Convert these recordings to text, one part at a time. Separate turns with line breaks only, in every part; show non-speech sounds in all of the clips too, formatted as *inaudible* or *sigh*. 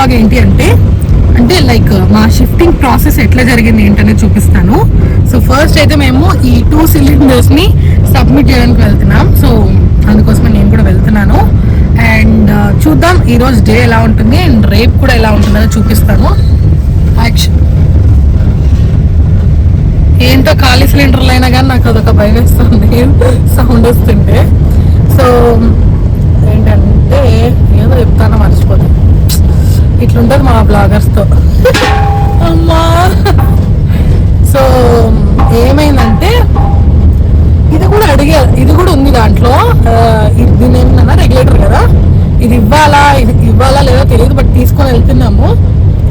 Blog ఏంటి అంటే అంటే లైక్ మా షిఫ్టింగ్ ప్రాసెస్ ఎట్లా జరిగింది ఏంటనేది చూపిస్తాను. సో ఫస్ట్ అయితే మేము ఈ టూ సిలిండర్స్ని సబ్మిట్ చేయడానికి వెళ్తున్నాం. సో అందుకోసమే నేను కూడా వెళ్తున్నాను. అండ్ uh, చూద్దాం ఈ రోజు డే ఎలా ఉంటుంది అండ్ రేపు కూడా ఎలా ఉంటుందో చూపిస్తాను. యాక్షన్ ఏంటో ఖాళీ సిలిండర్లు అయినా కానీ నాకు అదొక భయం వేస్తుంది. సౌండ్ వస్తుంటే. సో ఏంటంటే ఏదో చెప్తానో మర్చిపోతుంది ఇట్లుంటుంది మా బ్లాగర్స్తో అమ్మా. సో ఏమైందంటే ఇది కూడా అడిగా ఇది కూడా ఉంది దాంట్లో. ఇది దీని ఏమన్నా రెగ్యులేటర్ కదా. ఇది ఇవ్వాలా ఇది ఇవ్వాలా లేదో తెలియదు బట్ తీసుకొని వెళ్తున్నాము.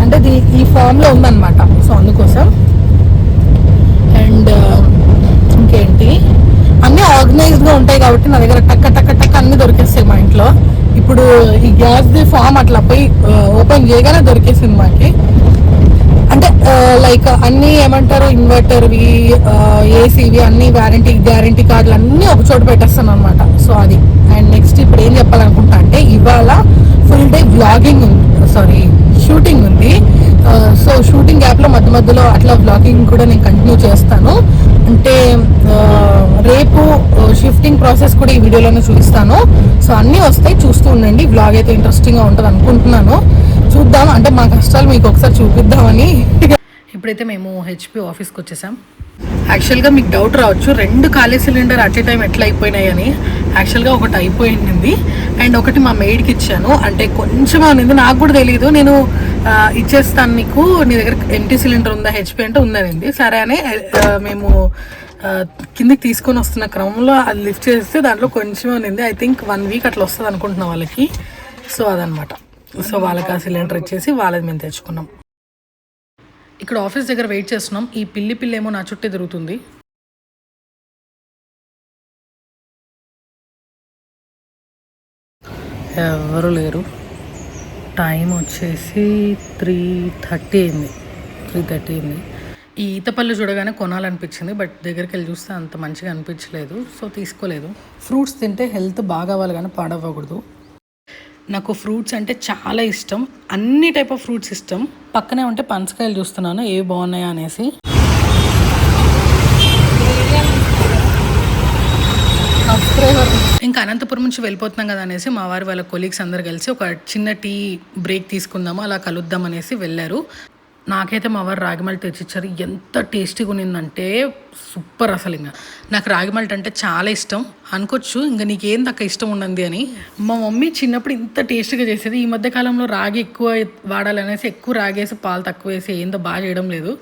అంటే ఇది ఈ ఫామ్లో ఉందన్నమాట. సో అందుకోసం. అండ్ ఇంకేంటి? అన్నీ ఆర్గనైజ్గా ఉంటాయి కాబట్టి నా దగ్గర టక్క టక్క టక్క అన్ని దొరికేస్తాయి మా ఇంట్లో. ఇప్పుడు ఈ గ్యాస్ ది ఫామ్ అట్లా పోయి ఓపెన్ చేయగానే దొరికేసింది మాకి. అంటే లైక్ అన్ని ఏమంటారు ఇన్వర్టర్వి ఏసీవి అన్ని వారంటీ గ్యారంటీ కార్డులు అన్ని ఒక చోట పెట్టేస్తాను అనమాట సో అది. అండ్ నెక్స్ట్ ఇప్పుడు ఏం చెప్పాలనుకుంటా అంటే ఇవాళ ఫుల్ డే వ్లాగింగ్ ఉంది. సారీ షూటింగ్ ఉంది. సో షూటింగ్ యాప్లో మధ్య మధ్యలో అట్లా వ్లాగింగ్ కూడా నేను కంటిన్యూ చేస్తాను. అంటే ఎడిటింగ్ ప్రాసెస్ కూడా ఈ వీడియోలోనే చూపిస్తాను. సో అన్నీ వస్తాయి చూస్తూ ఉండండి. బ్లాగ్ అయితే ఇంట్రెస్టింగ్గా ఉంటుంది అనుకుంటున్నాను. చూద్దాం అంటే మా కష్టాలు మీకు ఒకసారి చూపిద్దామని. ఇప్పుడైతే మేము హెచ్పి ఆఫీస్కి వచ్చేసాం యాక్చువల్గా మీకు డౌట్ రావచ్చు. రెండు ఖాళీ సిలిండర్ అట్ ఏ టైం ఎట్లా అయిపోయినాయి అని. యాక్చువల్గా ఒకటి అయిపోయింది. అండ్ ఒకటి మా మెయిడ్కి ఇచ్చాను. అంటే కొంచెం ఉంది నాకు కూడా తెలియదు నేను ఇచ్చేస్తాను నీకు. నీ దగ్గర ఎంటీ సిలిండర్ ఉందా? హెచ్పి అంటే ఉందనింది. సరే అని మేము కిందికి తీసుకొని వస్తున్న క్రమంలో అది లిఫ్ట్ చేస్తే దాంట్లో కొంచెం ఉంది ఐ థింక్ వన్ వీక్ అట్లా వస్తుంది అనుకుంటున్నాం వాళ్ళకి. సో అదనమాట. సో వాళ్ళకి ఆ సిలిండర్ ఇచ్చేసి వాళ్ళది మేము తెచ్చుకున్నాం. ఇక్కడ ఆఫీస్ దగ్గర వెయిట్ చేస్తున్నాం. ఈ పిల్లి పిల్లి ఏమో నా చుట్టే తిరుగుతుంది. ఎవరు లేరు. టైం వచ్చేసి త్రీ థర్టీ అయింది. త్రీ థర్టీ అయింది. ఈ ఈతపళ్ళు చూడగానే కొనాలనిపించింది బట్ దగ్గరికి వెళ్ళి చూస్తే అంత మంచిగా అనిపించలేదు. సో తీసుకోలేదు. ఫ్రూట్స్ తింటే హెల్త్ బాగా అవ్వాలి కానీ పాడవ్వకూడదు. నాకు ఫ్రూట్స్ అంటే చాలా ఇష్టం. అన్ని టైప్ ఆఫ్ ఫ్రూట్స్ ఇష్టం. పక్కనే ఉంటే పనసకాయలు చూస్తున్నాను ఏవి బాగున్నాయా అనేసి. ఇంకా అనంతపురం నుంచి వెళ్ళిపోతున్నాం కదా అనేసి మా వారు వాళ్ళ కొలీగ్స్ అందరు కలిసి ఒక చిన్న టీ బ్రేక్ తీసుకుందాము అలా కలుద్దాం అనేసి వెళ్ళారు. నాకైతే మా వారు రాగిమల్ట్ తెచ్చిచ్చారు. ఎంత టేస్టీగా ఉన్నిందంటే సూపర్ అసలు ఇంకా. నాకు రాగిమల్ట్ అంటే చాలా ఇష్టం. అనుకోవచ్చు ఇంకా నీకేం తక్కువ ఇష్టం ఉండండి అని. మా మమ్మీ చిన్నప్పుడు ఇంత టేస్టీగా చేసేది. ఈ మధ్య కాలంలో రాగి ఎక్కువ వాడాలనేసి ఎక్కువ రాగేసి పాలు తక్కువ వేసి ఏందో బాగా చేయడం లేదు.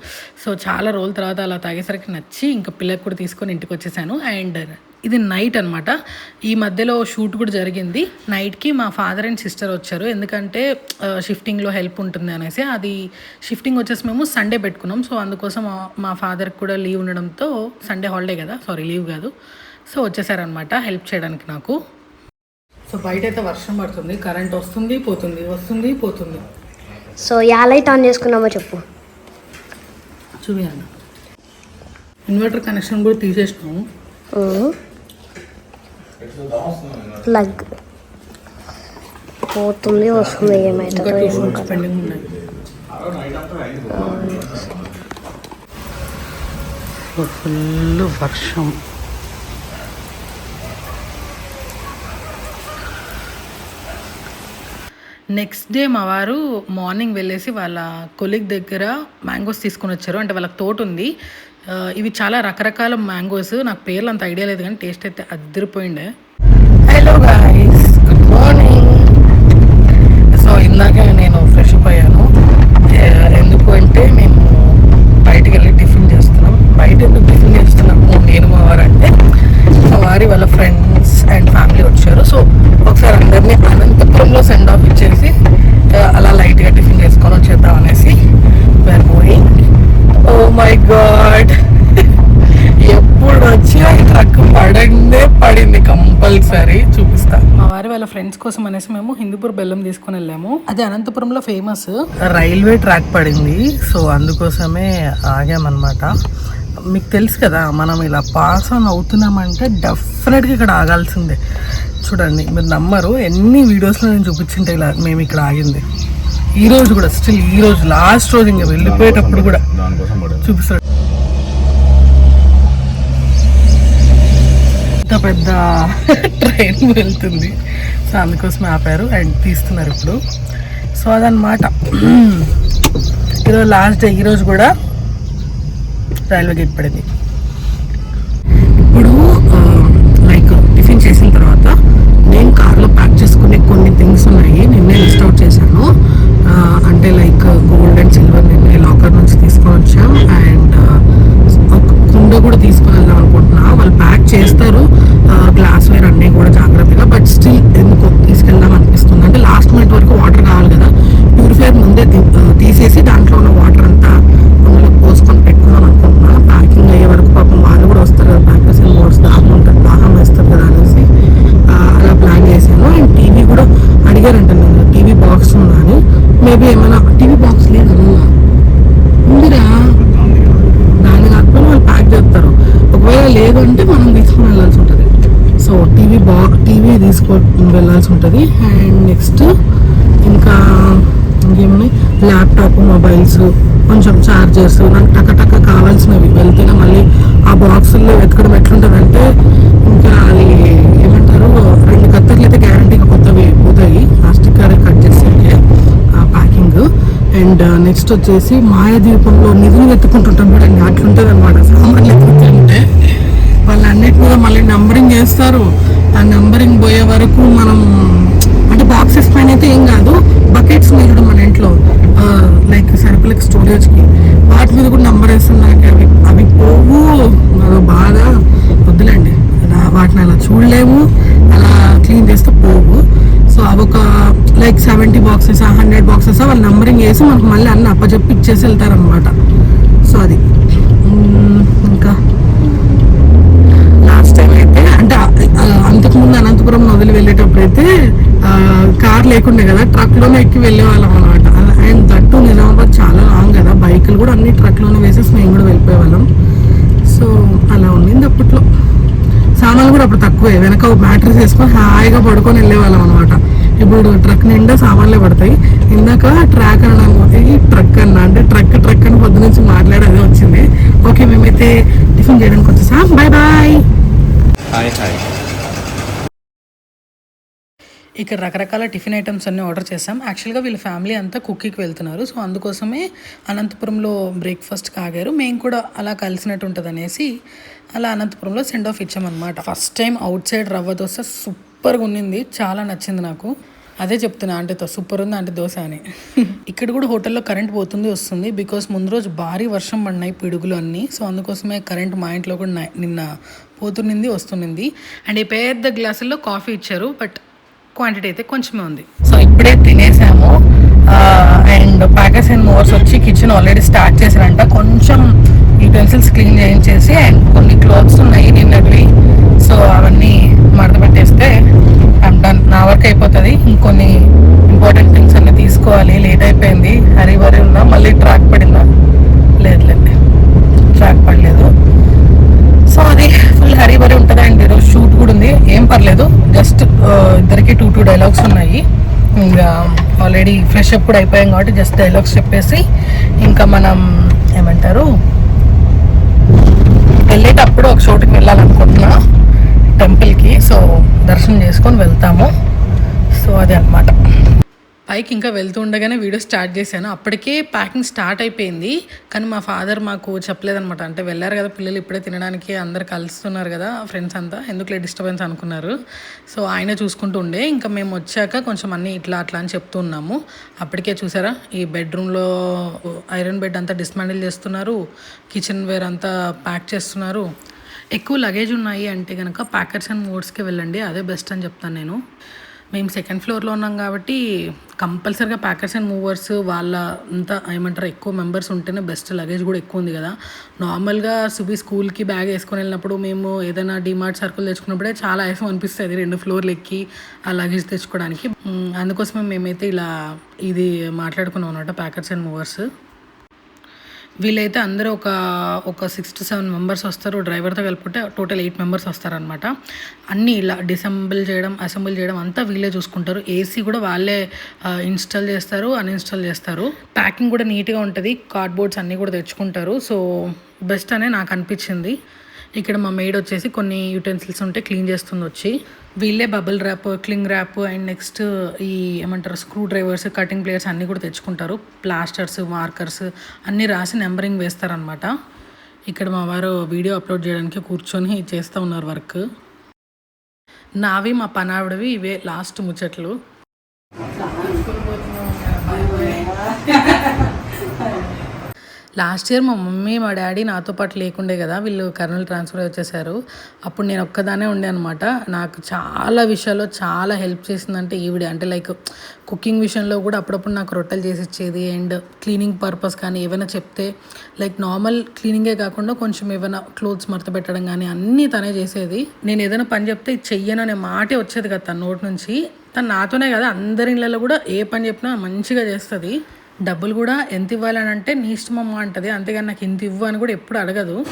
సో చాలా రోజుల తర్వాత అలా తాగేసరికి నచ్చి ఇంకా పిల్లకి కూడా తీసుకొని ఇంటికి వచ్చేసాను. అండ్ ఇది నైట్ అనమాట ఈ మధ్యలో షూట్ కూడా జరిగింది. నైట్కి మా ఫాదర్ అండ్ సిస్టర్ వచ్చారు. ఎందుకంటే షిఫ్టింగ్లో హెల్ప్ ఉంటుంది అనేసి. అది షిఫ్టింగ్ వచ్చేసి మేము సండే పెట్టుకున్నాం. సో అందుకోసం మా- ఫాదర్కి కూడా లీవ్ ఉండడంతో సండే హాలిడే కదా. సారీ లీవ్ కాదు. సో వచ్చేసారనమాట హెల్ప్ చేయడానికి నాకు. సో బయట అయితే వర్షం పడుతుంది. కరెంట్ వస్తుంది పోతుంది. వస్తుంది పోతుంది.
సో యా లైట్ ఆన్ చేసుకున్నామో చెప్పు.
చూపించండి ఇన్వర్టర్ కనెక్షన్ కూడా తీసేసినాము
ప్లగ్ పోతుంది వస్తుంది
ఇంకా
ఏమవుతుందో
టూ
ఏమో
షూట్స్ పెండింగ్ ఉన్నాయి ఫుల్ వర్షం. నెక్స్ట్ డే మా వారు మార్నింగ్ వెళ్ళేసి వాళ్ళ కొలీగ్ దగ్గర మ్యాంగోస్ తీసుకొని వచ్చారు. అంటే వాళ్ళకి తోట ఉంది. ఇవి చాలా రకరకాల మ్యాంగోస్. నాకు పేర్లు అంత ఐడియా లేదు కానీ టేస్ట్ అయితే అదిరిపోయిండే hello guys good morning so ఇందాక నేను ఫ్రెష్ అప్ అయ్యాను ఏ, ఎందుకు అంటే మేము బయటికి వెళ్ళి టిఫిన్ చేస్తున్నాం బయట ఎందుకు టిఫిన్ చేస్తున్నాము నేను మా వారు అంటే మా వారి వాళ్ళ ఫ్రెండ్స్ అండ్ ఫ్యామిలీ వచ్చారు సో ఒకసారి అందరినీ అనంతపురంలో సెండ్ ఆఫ్ ఇచ్చేసి ఆ, అలా లైట్గా టిఫిన్ చేసుకొని వచ్చేద్దాం అనేసి where going oh my God ఎప్పుడు వచ్చి ఆ ట్రక్ పడందే పడింది కంపల్సరీ చూపిస్తా మా వారి వాళ్ళ ఫ్రెండ్స్ కోసం అనేసి మేము హిందూపూర్ బెల్లం తీసుకొని వెళ్ళాము. అది అనంతపురంలో ఫేమస్ రైల్వే ట్రాక్ పడింది. సో అందుకోసమే ఆగామన్నమాట. మీకు తెలుసు కదా మనం ఇలా పాస్ ఆన్ అవుతున్నామంటే డెఫినెట్గా ఇక్కడ ఆగాల్సిందే. చూడండి మీరు నమ్మరు ఎన్ని వీడియోస్లో నేను చూపించింటే ఇలా మేము ఇక్కడ ఆగింది. ఈ రోజు కూడా స్టిల్ ఈ రోజు లాస్ట్ రోజు ఇంకా వెళ్ళిపోయేటప్పుడు కూడా చూపిస్తాడు. ఇంత పెద్ద *laughs* ట్రైన్ వెళ్తుంది. సో అందుకోసం ఆపారు అండ్ తీస్తున్నారు ఇప్పుడు. సో అదనమాట ఈరోజు లాస్ట్ డే ఈరోజు కూడా రైల్వే గేట్ పడింది. ఇప్పుడు లైక్ టిఫిన్ చేసిన తర్వాత నేను కార్లో ప్యాక్ చేసుకునే కొన్ని థింగ్స్ ఉన్నాయి నిన్నే లిస్ట్ అవుట్ చేశాను. అంటే లైక్ గోల్డ్ అండ్ సిల్వర్ నిన్నే లాకర్ నుంచి తీసుకొని వచ్చాం. అండ్ ఒక కుండ కూడా తీసుకొని వెళ్దాం అనుకుంటున్నా. వాళ్ళు ప్యాక్ అండ్ వచ్చేసి మాయాదీపంలో నిధులు వెతుకుంటుంటాం చూడండి అట్లుంటుంది అనమాట సామాన్లు ఎత్తుకుంటుంటే వాళ్ళు మీద మళ్ళీ నంబరింగ్ చేస్తారు. ఆ నంబరింగ్ పోయే వరకు మనం అంటే బాక్సెస్ పైన అయితే ఏం కాదు బకెట్స్ మీద కూడా మన ఇంట్లో లైక్ సరుకులకి స్టోరేజ్కి వాటి మీద కూడా నంబర్ వేస్తున్నాక అవి అవి పోవు. అదో బాధ. వద్దులేండి. అలా వాటిని అలా చూడలేము. అలా క్లీన్ చేస్తే పోవు. సో అవి ఒక like seventy boxes hundred boxes వాళ్ళు నంబరింగ్ వేసి మనకు మళ్ళీ అన్ని అప్పచెప్పి ఇచ్చేసి వెళ్తారనమాట సో అది. ఇంకా? లాస్ట్ టైం అయితే అంటే అంతకుముందు అనంతపురం వదిలి వెళ్ళేటప్పుడు అయితే కార్ లేకుండే కదా ట్రక్లోనే ఎక్కి ఎక్కి వెళ్ళేవాళ్ళం అనమాట అండ్ దట్టు నిజామాబాద్ చాలా లాంగ్ కదా బైకులు కూడా అన్ని ట్రక్లోనే వేసేసి మేము కూడా వెళ్ళిపోయేవాళ్ళం. సో అలా ఉండింది అప్పట్లో. సామాన్లు కూడా అప్పుడు తక్కువే. వెనక బ్యాటరీస్ వేసుకొని హాయిగా పడుకొని వెళ్ళేవాళ్ళం అనమాట ఇప్పుడు ట్రక్ నిండా సామాన్లే పడతాయి. ఇందాక ట్రాక్ అనడం ఈ ట్రక్ అన్న అంటే ట్రక్ ట్రక్ అని పొద్దు నుంచి మాట్లాడేది వచ్చింది. ఓకే మేమైతే టిఫిన్ చేయడానికి వచ్చేసాం. Bye bye
hi hi.
ఇక్కడ రకరకాల టిఫిన్ ఐటమ్స్ అన్నీ ఆర్డర్ చేసాం యాక్చువల్గా వీళ్ళ ఫ్యామిలీ అంతా కుక్కీకి వెళ్తున్నారు. సో అందుకోసమే అనంతపురంలో బ్రేక్ఫాస్ట్ కాగారు. మేము కూడా అలా కలిసినట్టు ఉంటుంది అనేసి అలా అనంతపురంలో send off ఇచ్చామన్నమాట. First time outside rava dosa సూపర్గా ఉన్నింది. చాలా నచ్చింది నాకు. అదే చెప్తున్నా ఆంటీతో సూపర్ ఉంది ఆంటీ దోశ అని. *laughs* ఇక్కడ కూడా హోటల్లో కరెంట్ పోతుంది వస్తుంది. బికాస్ ముందు రోజు భారీ వర్షం పడినాయి పిడుగులు అన్నీ. సో అందుకోసమే కరెంట్ మా ఇంట్లో కూడా నై- నిన్న పోతున్నింది వస్తున్నింది. అండ్ ఈ పెద్ద గ్లాసుల్లో కాఫీ ఇచ్చారు. బట్ క్వాంటిటీ అయితే కొంచెమే ఉంది. సో ఇప్పుడే తినేసాము. అండ్ ప్యాకర్స్ అండ్ మోర్స్ వచ్చి కిచెన్ ఆల్రెడీ స్టార్ట్ చేశారంట. కొంచెం యూటెన్సిల్స్ క్లీన్ చేయించేసి అండ్ కొన్ని క్లోత్స్ ఉన్నాయి నిన్నటివి. సో అవన్నీ మడత పెట్టేస్తే డన్. నా వర్క్ అయిపోతుంది. ఇంకొన్ని ఇంపార్టెంట్ థింగ్స్ అన్ని తీసుకోవాలి. లేట్ అయిపోయింది. హరి వరి ఉన్నా. మళ్ళీ ట్రాక్ పడిందా? లేదు లేదు. ట్రాక్ పడలేదు. సో అది ఫుల్ హరీ బరీ ఉంటుందండి. అండ్ ఈరోజు షూట్ ఉంది ఏం పర్లేదు. జస్ట్ ఇద్దరికి టూ టూ డైలాగ్స్ ఉన్నాయి. ఇంకా ఆల్రెడీ ఫ్రెష్ అప్ కూడా అయిపోయాం కాబట్టి జస్ట్ డైలాగ్స్ చెప్పేసి ఇంకా మనం ఏమంటారు వెళ్ళేటప్పుడు ఒక చోటుకి వెళ్ళాలనుకుంటున్నా టెంపుల్కి సో దర్శనం చేసుకొని వెళ్తాము. సో అది అన్నమాట. పైకి ఇంకా వెళ్తూ ఉండగానే వీడియో స్టార్ట్ చేశాను. అప్పటికే ప్యాకింగ్ స్టార్ట్ అయిపోయింది. కానీ మా ఫాదర్ మాకు చెప్పలేదనమాట అంటే వెళ్ళారు కదా పిల్లలు ఇప్పుడే తినడానికి అందరు కలుస్తున్నారు కదా ఫ్రెండ్స్ అంతా. ఎందుకులే డిస్టర్బెన్స్ అనుకున్నారు. సో ఆయన చూసుకుంటూ ఉండే. ఇంకా మేము వచ్చాక కొంచెం అన్నీ ఇట్లా అట్లా అని చెప్తూ ఉన్నాము. అప్పటికే చూసారా? ఈ బెడ్రూమ్లో ఐరన్ బెడ్ అంతా డిస్మాండిల్ చేస్తున్నారు. కిచెన్ వేర్ అంతా ప్యాక్ చేస్తున్నారు. ఎక్కువ లగేజ్ ఉన్నాయి అంటే కనుక ప్యాకర్స్ అండ్ మోడ్స్కి వెళ్ళండి. అదే బెస్ట్ అని చెప్తాను నేను. మేము సెకండ్ ఫ్లోర్లో ఉన్నాం కాబట్టి కంపల్సరిగా ప్యాకర్స్ అండ్ మూవర్స్ వాళ్ళ అంతా ఏమంటారు ఎక్కువ మెంబర్స్ ఉంటేనే బెస్ట్ లగేజ్ కూడా ఎక్కువ ఉంది కదా. నార్మల్గా సుబి స్కూల్కి బ్యాగ్ వేసుకొని వెళ్ళినప్పుడు మేము ఏదైనా డిమార్ట్ సర్కుల్ తెచ్చుకున్నప్పుడే చాలా ఆయాసం అనిపిస్తుంది రెండు ఫ్లోర్లు ఎక్కి ఆ లగేజ్ తెచ్చుకోవడానికి. అందుకోసమే మేమైతే ఇలా ఇది మాట్లాడుకున్నాం అనమాట ప్యాకర్స్ అండ్ మూవర్స్ వీళ్ళైతే అందరూ ఒక ఒక సిక్స్ టు సెవెన్ మెంబర్స్ వస్తారు. డ్రైవర్తో కలిపితే టోటల్ ఎయిట్ మెంబర్స్ వస్తారనమాట అన్నీ ఇలా డిసెంబుల్ చేయడం అసెంబుల్ చేయడం అంతా వీళ్ళే చూసుకుంటారు. ఏసీ కూడా వాళ్ళే ఇన్స్టాల్ చేస్తారు అన్ఇన్స్టాల్ చేస్తారు. ప్యాకింగ్ కూడా నీట్గా ఉంటుంది. కార్డ్బోర్డ్స్ అన్నీ కూడా తెచ్చుకుంటారు. సో బెస్ట్ అనే నాకు అనిపించింది. ఇక్కడ మా మెయిడ్ వచ్చేసి కొన్ని యూటెన్సిల్స్ ఉంటే క్లీన్ చేస్తుంది వచ్చి. వీళ్ళే bubble wrap cling wrap and next ఈ ఏమంటారు స్క్రూ డ్రైవర్స్ కటింగ్ ప్లేయర్స్ అన్నీ కూడా తెచ్చుకుంటారు. ప్లాస్టర్స్ మార్కర్స్ అన్నీ రాసి నెంబరింగ్ వేస్తారనమాట ఇక్కడ మా వారు వీడియో అప్లోడ్ చేయడానికి కూర్చొని చేస్తూ ఉన్నారు వర్క్ నావి మా పనావిడవి ఇవే లాస్ట్ ముచ్చట్లు. *laughs* లాస్ట్ ఇయర్ మా మమ్మీ మా డాడీ నాతో పాటు లేకుండే కదా వీళ్ళు కర్నూలు ట్రాన్స్ఫర్ వచ్చేసారు. అప్పుడు నేను ఒక్కదానే ఉండే అనమాట నాకు చాలా విషయాల్లో చాలా హెల్ప్ చేసిందంటే ఈవిడ. అంటే లైక్ కుకింగ్ విషయంలో కూడా అప్పుడప్పుడు నాకు రొట్టెలు చేసి ఇచ్చేది అండ్ క్లీనింగ్ పర్పస్ కానీ ఏమైనా చెప్తే లైక్ నార్మల్ క్లీనింగే కాకుండా కొంచెం ఏమైనా క్లోత్స్ మడత పెట్టడం కానీ అన్నీ తనే చేసేది. నేను ఏదైనా పని చెప్తే ఇది చెయ్యను అనే మాటే వచ్చేది కదా తన నోటి నుంచి. తను నాతోనే కదా అందరి ఇళ్ళలో కూడా ఏ పని చెప్పినా మంచిగా చేస్తుంది. డబ్బులు కూడా ఎంత ఇవ్వాలని అంటే నీ ఇష్టం అమ్మ అంటది. అంతేగాని నాకు ఇంత ఇవ్వు అని కూడా ఎప్పుడు అడగదు.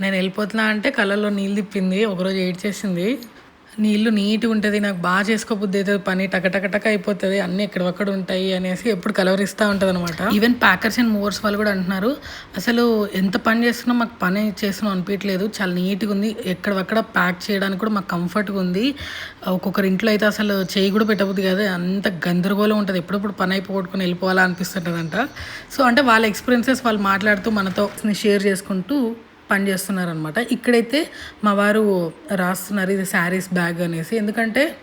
నేను వెళ్ళిపోతున్నా అంటే కళ్ళల్లో నీళ్ళు తిప్పింది. ఒకరోజు ఏడ్ చేసింది నీళ్ళు నీట్గా ఉంటుంది నాకు బాగా చేసుకోబుద్ది అవుతుంది పని టకటకటక అయిపోతుంది అన్నీ ఎక్కడొక్కడ ఉంటాయి అనేసి ఎప్పుడు కలవరిస్తూ ఉంటుంది అనమాట ఈవెన్ ప్యాకర్స్ అండ్ మూవర్స్ వాళ్ళు కూడా అంటున్నారు అసలు ఎంత పని చేస్తున్నా మాకు పని చేస్తున్నాం అనిపించలేదు చాలా నీట్గా ఉంది ఎక్కడక్కడ ప్యాక్ చేయడానికి కూడా మాకు కంఫర్ట్గా ఉంది ఒక్కొక్కరి ఇంట్లో అయితే అసలు చేయి కూడా పెట్టబుద్ది కదా అంత గందరగోళం ఉంటుంది ఎప్పుడప్పుడు పని అయిపోగొట్టుకుని వెళ్ళిపోవాలా అనిపిస్తుంటుందంట. సో అంటే వాళ్ళ ఎక్స్పీరియన్సెస్ వాళ్ళు మాట్లాడుతూ మనతో షేర్ చేసుకుంటూ పని చేస్తున్నారనమాట ఇక్కడైతే మా వారు రాస్తున్నారు ఇది శారీస్ బ్యాగ్ అనేసి. ఎందుకంటే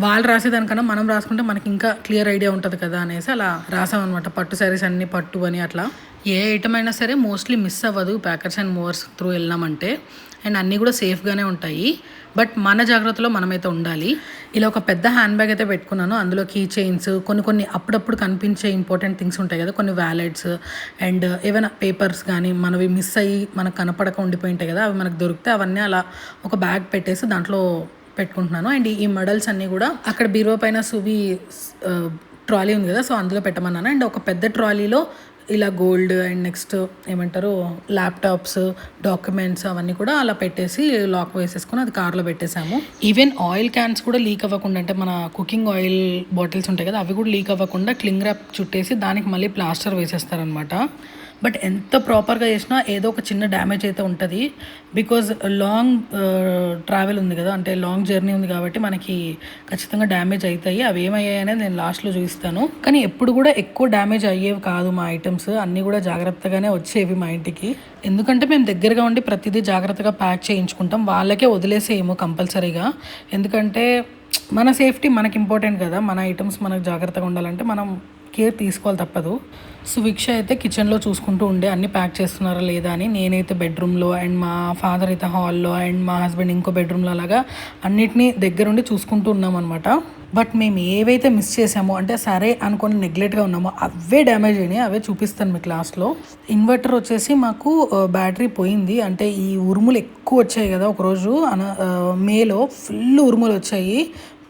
వాళ్ళు రాసేదానికన్నా మనం రాసుకుంటే మనకి ఇంకా క్లియర్ ఐడియా ఉంటుంది కదా అనేసి అలా రాసామన్నమాట. పట్టు శారీస్ అన్ని పట్టు అని అట్లా. ఏ ఐటమ్ అయినా సరే మోస్ట్లీ మిస్ అవ్వదు. ప్యాకర్స్ అండ్ మూవర్స్ త్రూ వెళ్ళామంటే అండ్ అన్నీ కూడా సేఫ్గానే ఉంటాయి. బట్ మన జాగ్రత్తలో మనమైతే ఉండాలి. ఇలా ఒక పెద్ద హ్యాండ్ బ్యాగ్ అయితే పెట్టుకున్నాను. అందులో కీ చైన్స్ కొన్ని కొన్ని అప్పుడప్పుడు కనిపించే ఇంపార్టెంట్ థింగ్స్ ఉంటాయి కదా. కొన్ని వ్యాలెట్స్ అండ్ ఏమైనా పేపర్స్ కానీ మనవి మిస్ అయ్యి మనకు కనపడక ఉండిపోయి ఉంటాయి కదా. అవి మనకు దొరికితే అవన్నీ అలా ఒక బ్యాగ్ పెట్టేసి దాంట్లో పెట్టుకుంటున్నాను. అండ్ ఈ మెడల్స్ అన్నీ కూడా అక్కడ బీరువా పైన సువి ట్రాలీ ఉంది కదా. సో అందులో పెట్టమన్నాను. అండ్ ఒక పెద్ద ట్రాలీలో ఇలా గోల్డ్ అండ్ నెక్స్ట్ ఏమంటారు ల్యాప్టాప్స్ డాక్యుమెంట్స్ అవన్నీ కూడా అలా పెట్టేసి లాక్ వేసేసుకుని అది కార్లో పెట్టేశాము. ఈవెన్ ఆయిల్ క్యాన్స్ కూడా లీక్ అవ్వకుండా అంటే మన కుకింగ్ ఆయిల్ బాటిల్స్ ఉంటాయి కదా అవి కూడా లీక్ అవ్వకుండా క్లింగ్ ర్యాప్ చుట్టేసి దానికి మళ్ళీ ప్లాస్టర్ వేసేస్తారనమాట బట్ ఎంత ప్రాపర్గా చేసినా ఏదో ఒక చిన్న డ్యామేజ్ అయితే ఉంటుంది. బికాజ్ లాంగ్ ట్రావెల్ ఉంది కదా అంటే లాంగ్ జర్నీ ఉంది కాబట్టి మనకి ఖచ్చితంగా డ్యామేజ్ అవుతాయి అవి ఏమయ్యాయి అనేది నేను లాస్ట్లో చూపిస్తాను. కానీ ఎప్పుడు కూడా ఎక్కువ డ్యామేజ్ అయ్యేవి కాదు మా ఐటమ్స్. అన్నీ కూడా జాగ్రత్తగానే వచ్చేవి మా ఇంటికి. ఎందుకంటే మేము దగ్గరగా ఉండి ప్రతిదీ జాగ్రత్తగా ప్యాక్ చేయించుకుంటాం. వాళ్ళకే వదిలేసేయము కంపల్సరీగా. ఎందుకంటే మన సేఫ్టీ మనకి ఇంపార్టెంట్ కదా. మన ఐటమ్స్ మనకు జాగ్రత్తగా ఉండాలంటే మనం కేర్ తీసుకోవాలి తప్పదు. సువిక్ష అయితే కిచెన్లో చూసుకుంటూ ఉండే అన్ని ప్యాక్ చేస్తున్నారా లేదా అని నేనైతే బెడ్రూమ్లో అండ్ మా ఫాదర్ అయితే హాల్లో అండ్ మా హస్బెండ్ ఇంకో బెడ్రూమ్లో అలాగా అన్నిటినీ దగ్గరుండి చూసుకుంటూ ఉన్నాం అనమాట బట్ మేము ఏవైతే మిస్ చేసామో అంటే సరే అనుకొని నెగ్లెక్ట్గా ఉన్నామో అవే డ్యామేజ్ అయినాయి అవే చూపిస్తాను మీకు లాస్ట్లో ఇన్వర్టర్ వచ్చేసి మాకు బ్యాటరీ పోయింది. అంటే ఈ ఉరుములు ఎక్కువ వచ్చాయి కదా ఒకరోజు అన మేలో ఫుల్ ఉరుములు వచ్చాయి.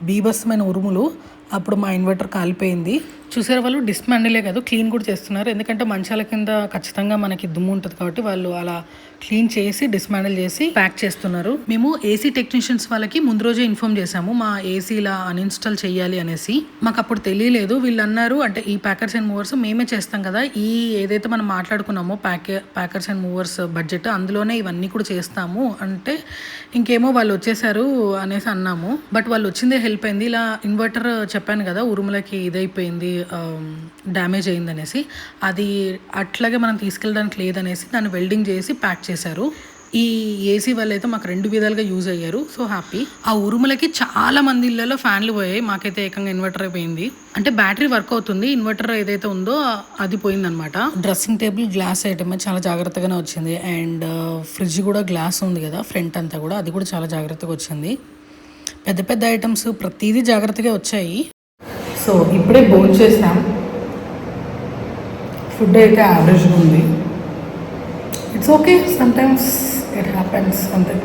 బీభత్సమైన ఉరుములు. అప్పుడు మా ఇన్వర్టర్ కాలిపోయింది. చూసారు వాళ్ళు? డిస్మాండిలే కాదు క్లీన్ కూడా చేస్తున్నారు. ఎందుకంటే మంచాల కింద ఖచ్చితంగా మనకి దుమ్ము ఉంటుంది కాబట్టి వాళ్ళు అలా క్లీన్ చేసి డిస్మాండిల్ చేసి ప్యాక్ చేస్తున్నారు. మేము ఏసీ టెక్నీషియన్స్ వాళ్ళకి ముందు రోజే ఇన్ఫార్మ్ చేసాము మా ఏసీ ఇలా అన్ఇన్స్టాల్ చేయాలి అనేసి. మాకు అప్పుడు తెలియలేదు వీళ్ళు అన్నారు అంటే ఈ ప్యాకర్స్ అండ్ మూవర్స్ మేమే చేస్తాం కదా ఈ ఏదైతే మనం మాట్లాడుకున్నామో ప్యాకే ప్యాకర్స్ అండ్ మూవర్స్ బడ్జెట్ అందులోనే ఇవన్నీ కూడా చేస్తాము అంటే ఇంకేమో వాళ్ళు వచ్చేసారు అనేసి అన్నాము. బట్ వాళ్ళు వచ్చిందే హెల్ప్ అయింది ఇలా ఇన్వర్టర్ చెప్పాను కదా ఉరుములకి ఇదైపోయింది డ్యామేజ్ అయింది అనేసి. అది అట్లాగే మనం తీసుకెళ్ళడానికి లేదనేసి దాన్ని వెల్డింగ్ చేసి ప్యాక్ చేశారు. ఈ ఏసీ వల్ల అయితే మాకు రెండు విధాలుగా యూజ్ అయ్యారు. So happy. ఆ ఉరుములకి చాలా మంది ఇళ్ళలో ఫ్యాన్లు పోయాయి. మాకైతే ఏకంగా ఇన్వర్టర్ అయిపోయింది. అంటే బ్యాటరీ వర్క్ అవుతుంది. ఇన్వర్టర్ ఏదైతే ఉందో అది పోయిందనమాట. డ్రెస్సింగ్ టేబుల్ గ్లాస్ ఐటమ్ చాలా జాగ్రత్తగానే వచ్చింది. అండ్ ఫ్రిడ్జ్ కూడా గ్లాస్ ఉంది కదా ఫ్రంట్ అంతా కూడా. అది కూడా చాలా జాగ్రత్తగా వచ్చింది. పెద్ద పెద్ద ఐటమ్స్ ప్రతిదీ జాగ్రత్తగా వచ్చాయి. సో ఇప్పుడే భోజనం చేసాం ఫుడ్ అయితే యావరేజ్గా ఉంది. It's okay sometimes it happens అంతే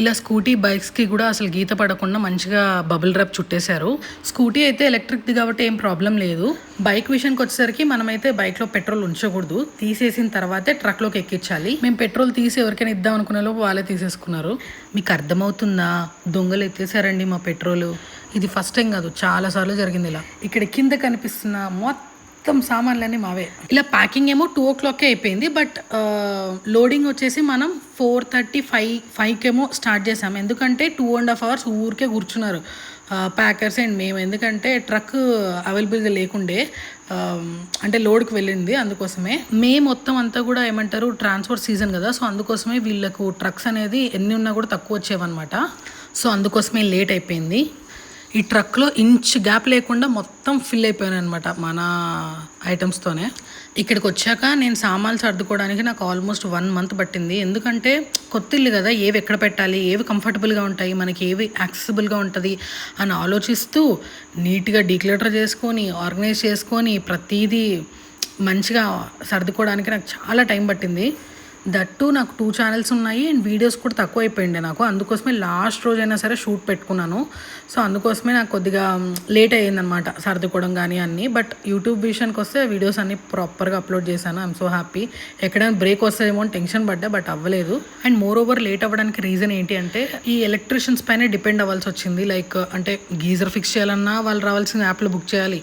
ఇలా స్కూటీ బైక్స్కి కూడా అసలు గీత పడకుండా మంచిగా బబుల్ ర్యాప్ చుట్టేశారు. స్కూటీ అయితే ఎలక్ట్రిక్ది కాబట్టి ఏం ప్రాబ్లం లేదు. బైక్ విషయానికి వచ్చేసరికి మనమైతే బైక్లో పెట్రోల్ ఉంచకూడదు. తీసేసిన తర్వాతే ట్రక్లోకి ఎక్కించాలి. మేము పెట్రోల్ తీసి ఎవరికైనా ఇద్దాం అనుకునే లోపు వాళ్ళే తీసేసుకున్నారు. మీకు అర్థమవుతుందా? దొంగలు ఎత్తేసారండి మా పెట్రోల్. ఇది ఫస్ట్ టైం కాదు చాలా సార్లు జరిగింది ఇలా. ఇక్కడ కింద కనిపిస్తున్న మొత్తం మొత్తం సామాన్లన్నీ మావే. ఇలా ప్యాకింగ్ ఏమో టూ ఓ క్లాక్కే అయిపోయింది బట్ లోడింగ్ uh, వచ్చేసి మనం ఫోర్ థర్టీ ఫైవ్ ఫైవ్కేమో స్టార్ట్ చేసాం. ఎందుకంటే టూ అండ్ హాఫ్ అవర్స్ ఊరికే కూర్చున్నారు uh, ప్యాకర్స్ అండ్ మేము. ఎందుకంటే ట్రక్ అవైలబుల్గా లేకుండే um, అంటే లోడ్కి వెళ్ళింది అందుకోసమే. మే మొత్తం అంతా కూడా ఏమంటారు ట్రాన్స్పోర్ట్ సీజన్ కదా సో అందుకోసమే వీళ్ళకు ట్రక్స్ అనేది ఎన్ని ఉన్నా కూడా తక్కువ వచ్చేవన్నమాట. సో అందుకోసమే లేట్ అయిపోయింది. ఈ ట్రక్లో ఇంచ్ గ్యాప్ లేకుండా మొత్తం ఫిల్ అయిపోయాను అనమాట మన ఐటమ్స్తోనే. ఇక్కడికి వచ్చాక నేను సామాన్లు సర్దుకోవడానికి నాకు ఆల్మోస్ట్ వన్ మంత్ పట్టింది. ఎందుకంటే కొత్త ఇల్లు కదా ఏవి ఎక్కడ పెట్టాలి ఏవి కంఫర్టబుల్గా ఉంటాయి మనకి ఏవి యాక్సెసిబుల్గా ఉంటుంది అని ఆలోచిస్తూ నీట్గా డీక్లటర్ చేసుకొని ఆర్గనైజ్ చేసుకొని ప్రతిదీ మంచిగా సర్దుకోవడానికి నాకు చాలా టైం పట్టింది. దట్టు నాకు టూ ఛానల్స్ ఉన్నాయి అండ్ వీడియోస్ కూడా తక్కువ అయిపోయింది నాకు. అందుకోసమే లాస్ట్ రోజైనా సరే షూట్ పెట్టుకున్నాను. సో అందుకోసమే నాకు కొద్దిగా లేట్ అయ్యిందనమాట సర్దుకోవడం కానీ అన్నీ. బట్ యూట్యూబ్ విషయానికి వస్తే వీడియోస్ అన్ని ప్రాపర్గా అప్లోడ్ చేశాను. ఐఎమ్ సో హ్యాపీ ఎక్కడైనా బ్రేక్ వస్తుందేమో అని టెన్షన్ పడ్డా బట్ అవ్వలేదు. అండ్ మోర్ ఓవర్ లేట్ అవ్వడానికి రీజన్ ఏంటి అంటే ఈ ఎలక్ట్రిషియన్స్ పైన డిపెండ్ అవ్వాల్సి వచ్చింది. లైక్ అంటే గీజర్ ఫిక్స్ చేయాలన్నా వాళ్ళు రావాల్సిన యాప్లో బుక్ చేయాలి.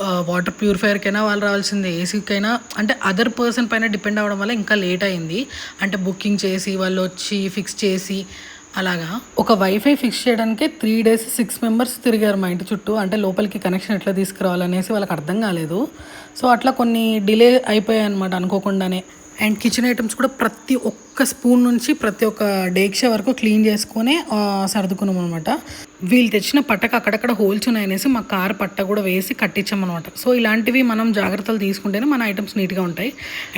వాటర్ ప్యూరిఫైయర్కైనా వాళ్ళు రావాల్సిందే ఏసీకైనా. అంటే అదర్ పర్సన్ పైన డిపెండ్ అవ్వడం వల్ల ఇంకా లేట్ అయింది. అంటే బుకింగ్ చేసి వాళ్ళు వచ్చి ఫిక్స్ చేసి అలాగా. ఒక వైఫై ఫిక్స్ చేయడానికే త్రీ డేస్ సిక్స్ మెంబర్స్ తిరిగారు మా ఇంటి చుట్టూ. అంటే లోపలికి కనెక్షన్ ఎట్లా తీసుకురావాలనేసి వాళ్ళకి అర్థం కాలేదు. సో అట్లా కొన్ని డిలే అయిపోయాయి అనమాట అనుకోకుండానే. అండ్ కిచెన్ ఐటమ్స్ కూడా ప్రతి ఒక్క స్పూన్ నుంచి ప్రతి ఒక్క డేక్ష వరకు క్లీన్ చేసుకొని సర్దుకున్నాం అనమాట వీళ్ళు తెచ్చిన పట్టకు అక్కడక్కడ హోల్స్ ఉన్నాయనేసి మా కార్ పట్ట కూడా వేసి కట్టించామన్నమాట. సో ఇలాంటివి మనం జాగ్రత్తలు తీసుకుంటేనే మన ఐటమ్స్ నీట్గా ఉంటాయి.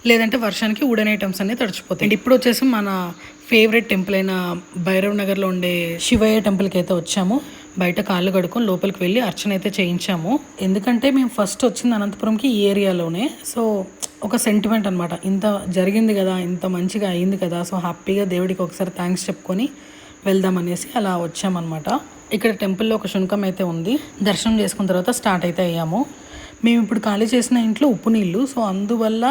లేదంటే వర్షానికి వుడెన్ ఐటమ్స్ అనేవి తడిచిపోతాయి. అండ్ ఇప్పుడు వచ్చేసి మన ఫేవరెట్ టెంపుల్ అయిన భైరవ్ నగర్లో ఉండే శివయ్య టెంపుల్కి అయితే వచ్చాము. బయట కాళ్ళు కడుక్కొని లోపలికి వెళ్ళి అర్చన అయితే చేయించాము. ఎందుకంటే మేము ఫస్ట్ వచ్చింది అనంతపురంకి ఈ ఏరియాలోనే. సో ఒక సెంటిమెంట్ అనమాట ఇంత జరిగింది కదా ఇంత మంచిగా అయింది కదా సో హ్యాపీగా దేవుడికి ఒకసారి థ్యాంక్స్ చెప్పుకొని వెళ్దాం అనేసి అలా వచ్చామన్నమాట. ఇక్కడ టెంపుల్లో ఒక శునకం అయితే ఉంది. దర్శనం చేసుకున్న తర్వాత స్టార్ట్ అయితే అయ్యాము. మేము ఇప్పుడు ఖాళీ చేసిన ఇంట్లో ఉప్పు నీళ్ళు. సో అందువల్ల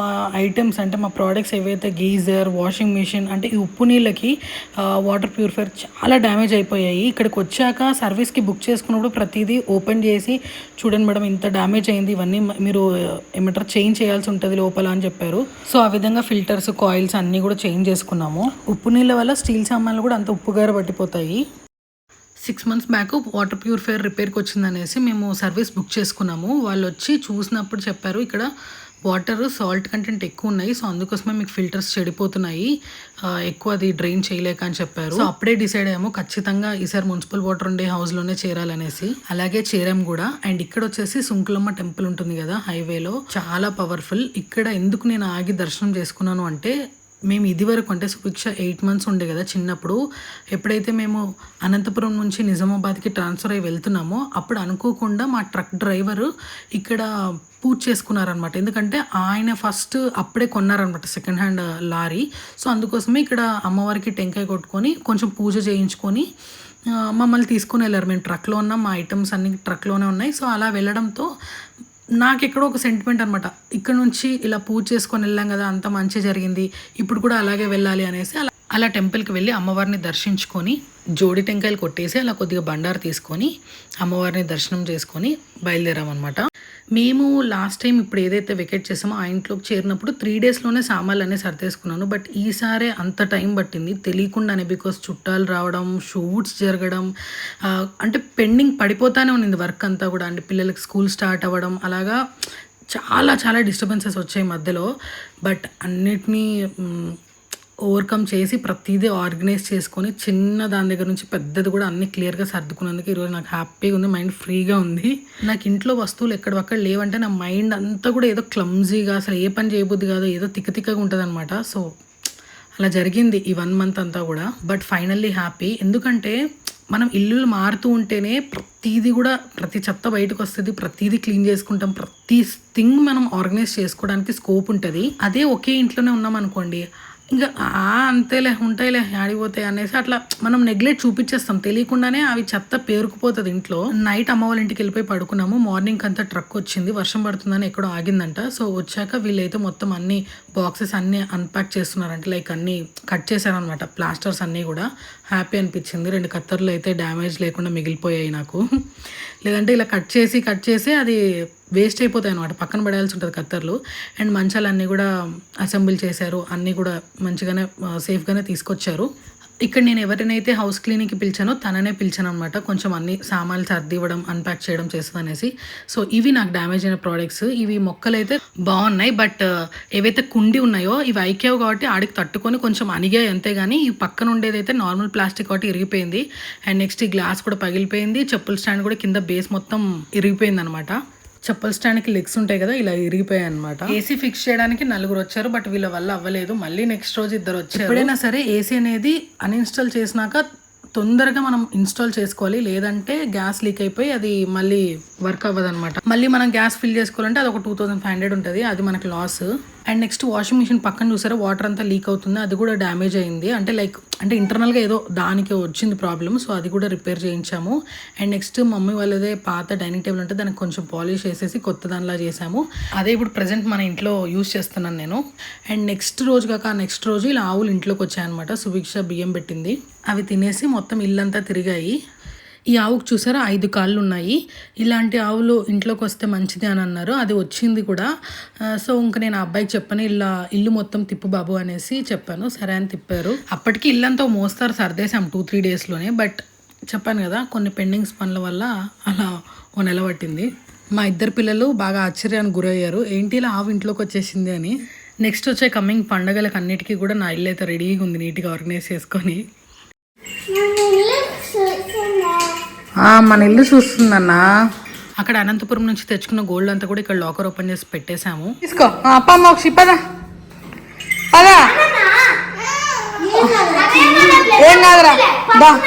మా ఐటమ్స్ అంటే మా ప్రోడక్ట్స్ ఏవైతే గీజర్ వాషింగ్ మిషన్ అంటే ఈ ఉప్పు నీళ్ళకి వాటర్ ప్యూరిఫైర్ చాలా డ్యామేజ్ అయిపోయాయి. ఇక్కడికి వచ్చాక సర్వీస్కి బుక్ చేసుకున్నప్పుడు ప్రతిదీ ఓపెన్ చేసి చూడండి మేడం ఇంత డ్యామేజ్ అయింది. ఇవన్నీ మీరు ఏమంటారు చేంజ్ చేయాల్సి ఉంటుంది లోపల అని చెప్పారు. సో ఆ విధంగా ఫిల్టర్స్ కాయిల్స్ అన్నీ కూడా చేంజ్ చేసుకున్నాము. ఉప్పు నీళ్ళ వల్ల స్టీల్ సామాన్లు కూడా అంత ఉప్పుగారు పట్టిపోతాయి. Six months back water purifier రిపేర్కి వచ్చిందనేసి మేము సర్వీస్ బుక్ చేసుకున్నాము. వాళ్ళు వచ్చి చూసినప్పుడు చెప్పారు ఇక్కడ వాటర్ సాల్ట్ కంటెంట్ ఎక్కువ ఉన్నాయి సో అందుకోసమే మీకు ఫిల్టర్స్ చెడిపోతున్నాయి. ఎక్కువ అది డ్రైన్ చేయలేక అని చెప్పారు. సో అప్పుడే డిసైడ్ అయ్యాము ఖచ్చితంగా ఈసారి మున్సిపల్ వాటర్ ఉండే హౌస్లోనే చేరాలనేసి. అలాగే చేరాం కూడా. అండ్ ఇక్కడ వచ్చేసి సుంకులమ్మ టెంపుల్ ఉంటుంది కదా హైవేలో. చాలా పవర్ఫుల్. ఇక్కడ ఎందుకు నేను ఆగి దర్శనం చేసుకున్నాను అంటే మేము ఇదివరకు అంటే సుభిక్ష ఎయిట్ మంత్స్ ఉండే కదా చిన్నప్పుడు ఎప్పుడైతే మేము అనంతపురం నుంచి నిజామాబాద్కి ట్రాన్స్ఫర్ అయ్యి వెళ్తున్నామో అప్పుడు అనుకోకుండా మా ట్రక్ డ్రైవరు ఇక్కడ పూజ చేసుకున్నారనమాట ఎందుకంటే ఆయన ఫస్ట్ అప్పుడే కొన్నారనమాట సెకండ్ హ్యాండ్ లారీ. సో అందుకోసమే ఇక్కడ అమ్మవారికి టెంకాయ కొట్టుకొని కొంచెం పూజ చేయించుకొని మమ్మల్ని తీసుకుని వెళ్ళారు. మేము ట్రక్లో ఉన్నాం మా ఐటమ్స్ అన్ని ట్రక్లోనే ఉన్నాయి. సో అలా వెళ్ళడంతో నాకు ఎక్కడో ఒక సెంటిమెంట్ అనమాట ఇక్కడ నుంచి ఇలా పూజ చేసుకొని వెళ్ళాం కదా అంత మంచి జరిగింది ఇప్పుడు కూడా అలాగే వెళ్ళాలి అనేసి అలా అలా టెంపుల్కి వెళ్ళి అమ్మవారిని దర్శించుకొని జోడి టెంకాయలు కొట్టేసి అలా కొద్దిగా బండారు తీసుకొని అమ్మవారిని దర్శనం చేసుకొని బయలుదేరామన్నమాట. మేము లాస్ట్ టైం ఇప్పుడు ఏదైతే వెకెట్ చేసామో ఆ ఇంట్లోకి చేరినప్పుడు త్రీ డేస్లోనే సామాన్లు అన్నీ సర్దేసుకున్నాను. బట్ ఈసారి అంత టైం పట్టింది. తెలియకుండానే బికాస్ చుట్టాలు రావడం షూట్స్ జరగడం అంటే పెండింగ్ పడిపోతానే ఉన్నింది వర్క్ అంతా కూడా. అంటే పిల్లలకి స్కూల్ స్టార్ట్ అవ్వడం అలాగా చాలా చాలా డిస్టర్బెన్సెస్ వచ్చాయి మధ్యలో. బట్ అన్నిటినీ ఓవర్కమ్ చేసి ప్రతిదీ ఆర్గనైజ్ చేసుకొని చిన్న దాని దగ్గర నుంచి పెద్దది కూడా అన్ని క్లియర్గా సర్దుకున్నందుకు ఈరోజు నాకు హ్యాపీగా ఉంది మైండ్ ఫ్రీగా ఉంది. నాకు ఇంట్లో వస్తువులు ఎక్కడక్కడ లేవంటే నా మైండ్ అంతా కూడా ఏదో క్లమ్జీగా అసలు ఏ పని చేయబుద్ది కాదు ఏదో తిక్కతిక్కగా ఉంటుంది అనమాట సో అలా జరిగింది ఈ వన్ మంత్ అంతా కూడా. But finally happy. ఎందుకంటే మనం ఇల్లులు మారుతూ ఉంటేనే ప్రతిదీ కూడా ప్రతి చెత్త బయటకు వస్తుంది ప్రతిదీ క్లీన్ చేసుకుంటాం ప్రతి థింగ్ మనం ఆర్గనైజ్ చేసుకోవడానికి స్కోప్ ఉంటుంది. అదే ఒకే ఇంట్లోనే ఉన్నాం అనుకోండి ఇంకా అంతేలే ఉంటాయిలే ఆడిపోతాయి అనేసి అట్లా మనం నెగ్లెక్ట్ చూపించేస్తాం. తెలియకుండానే అవి చెత్త పేరుకుపోతుంది ఇంట్లో. నైట్ అమ్మ వాళ్ళ ఇంటికి వెళ్ళిపోయి పడుకున్నాము. మార్నింగ్ అంతా ట్రక్ వచ్చింది. వర్షం పడుతుందని ఎక్కడో ఆగిందంట. సో వచ్చాక వీళ్ళైతే మొత్తం అన్ని బాక్సెస్ అన్ని అన్పాక్ చేస్తున్నారంట. లైక్ అన్ని కట్ చేశారనమాట ప్లాస్టర్స్ అన్నీ కూడా. హ్యాపీ అనిపించింది. రెండు కత్తర్లు అయితే డ్యామేజ్ లేకుండా మిగిలిపోయాయి నాకు. లేదంటే ఇలా కట్ చేసి కట్ చేసి అది వేస్ట్ అయిపోతాయి అనమాట పక్కన పడేయాల్సి ఉంటుంది కత్తర్లు. అండ్ మంచాలన్నీ కూడా అసెంబుల్ చేశారు. అన్నీ కూడా మంచిగానే సేఫ్గానే తీసుకొచ్చారు. ఇక్కడ నేను ఎవరినైతే హౌస్ క్లీనింగ్కి పిలిచానో తననే పిలిచాను అనమాట కొంచెం అన్ని సామాన్లు సర్ది ఇవ్వడం అన్పాక్ చేయడం చేస్తుంది అనేసి సో ఇవి నాకు డ్యామేజ్ అయిన ప్రోడక్ట్స్ ఇవి మొక్కలు అయితే బాగున్నాయి. బట్ ఏవైతే కుండి ఉన్నాయో ఇవి ఐకేవ్ కాబట్టి ఆడికి తట్టుకొని కొంచెం అనిగాయి అంతే కానీ ఈ పక్కన ఉండేదైతే నార్మల్ ప్లాస్టిక్ కాబట్టి ఇరిగిపోయింది. అండ్ నెక్స్ట్ ఈ గ్లాస్ కూడా పగిలిపోయింది. చెప్పుల స్టాండ్ కూడా కింద బేస్ మొత్తం ఇరిగిపోయింది అనమాట చెప్పుల స్టాండ్కి లెగ్స్ ఉంటాయి కదా ఇలా ఇరిగిపోయాయి అనమాట ఏసీ ఫిక్స్ చేయడానికి నలుగురు వచ్చారు బట్ వీళ్ళ వల్ల అవ్వలేదు. మళ్ళీ నెక్స్ట్ రోజు ఇద్దరు వచ్చారు. ఎప్పుడైనా సరే ఏసీ అనేది అన్ఇన్స్టాల్ చేసినాక తొందరగా మనం ఇన్స్టాల్ చేసుకోవాలి. లేదంటే గ్యాస్ లీక్ అయిపోయి అది మళ్ళీ వర్క్ అవ్వదు అనమాట మళ్ళీ మనం గ్యాస్ ఫిల్ చేసుకోవాలంటే అది ఒక టూ థౌసండ్ ఫైవ్ హండ్రెడ్ ఉంటుంది. అది మనకి loss and next washing machine పక్కన చూసారా? వాటర్ అంతా లీక్ అవుతుంది. అది కూడా డ్యామేజ్ అయింది. అంటే లైక్ అంటే ఇంటర్నల్గా ఏదో దానికి వచ్చింది ప్రాబ్లమ్ సో అది కూడా రిపేర్ చేయించాము. అండ్ నెక్స్ట్ మమ్మీ వాళ్ళదే పాత డైనింగ్ టేబుల్ ఉంటే దానికి కొంచెం పాలిష్ చేసేసి కొత్త దానిలా చేసాము అదే ఇప్పుడు ప్రజెంట్ మన ఇంట్లో యూస్ చేస్తున్నాను నేను. అండ్ నెక్స్ట్ రోజు కాక నెక్స్ట్ రోజు ఇలా ఆవులు ఇంట్లోకి వచ్చాయన్నమాట. సుభిక్ష బియ్యం పెట్టింది. అవి తినేసి మొత్తం ఇల్లంతా తిరిగాయి. ఈ ఆవుకు చూసారా? ఐదు కాళ్ళు ఉన్నాయి ఇలాంటి ఆవులు ఇంట్లోకి వస్తే మంచిది అని అన్నారు. అది వచ్చింది కూడా. సో ఇంక నేను ఆ అబ్బాయికి చెప్పాను ఇలా ఇల్లు మొత్తం తిప్పు బాబు అనేసి చెప్పాను. సరే అని తిప్పారు. అప్పటికి ఇల్లంతా మోస్తారు సర్దేశాం టూ త్రీ డేస్లోనే. బట్ చెప్పాను కదా కొన్ని పెండింగ్స్ పనుల వల్ల అలా ఓ నెల పట్టింది. మా ఇద్దరు పిల్లలు బాగా ఆశ్చర్యానికి గురయ్యారు. ఏంటి ఇలా ఆవు ఇంట్లోకి వచ్చేసింది అని. నెక్స్ట్ వచ్చే కమింగ్ పండగలకు అన్నిటికీ కూడా నా ఇల్లు అయితే రెడీగా ఉంది నీట్గా ఆర్గనైజ్ చేసుకొని. మన ఇల్లు చూస్తుందన్నా. అక్కడ అనంతపురం నుంచి తెచ్చుకున్న గోల్డ్ అంతా కూడా ఇక్కడ లాకర్ ఓపెన్ చేసి పెట్టేశాము. తీసుకో. అప్ప అమ్మ ఒక పదా. పదా. ఏం కాదురా. బా.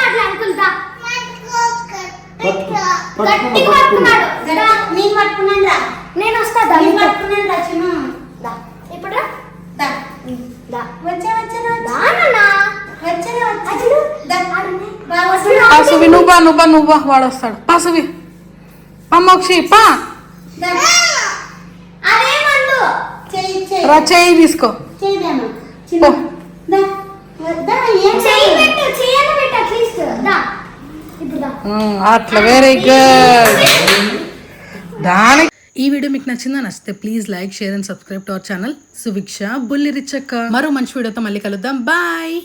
నేను వస్తా ఇప్పుడు
పాసువి నువ్వా నువ్వా నువ్వా వాడు వస్తాడు. పాసువి పమ్మోక్షి పా రా చేయి తీసుకో. అట్లా వెరీ గుడ్ దాని ఈ వీడియో మీకు నచ్చిందా? నచ్చితే please like share and subscribe to our channel Suviksha Bulli Richakka. మరో మంచి వీడియోతో మళ్ళీ కలుద్దాం. బాయ్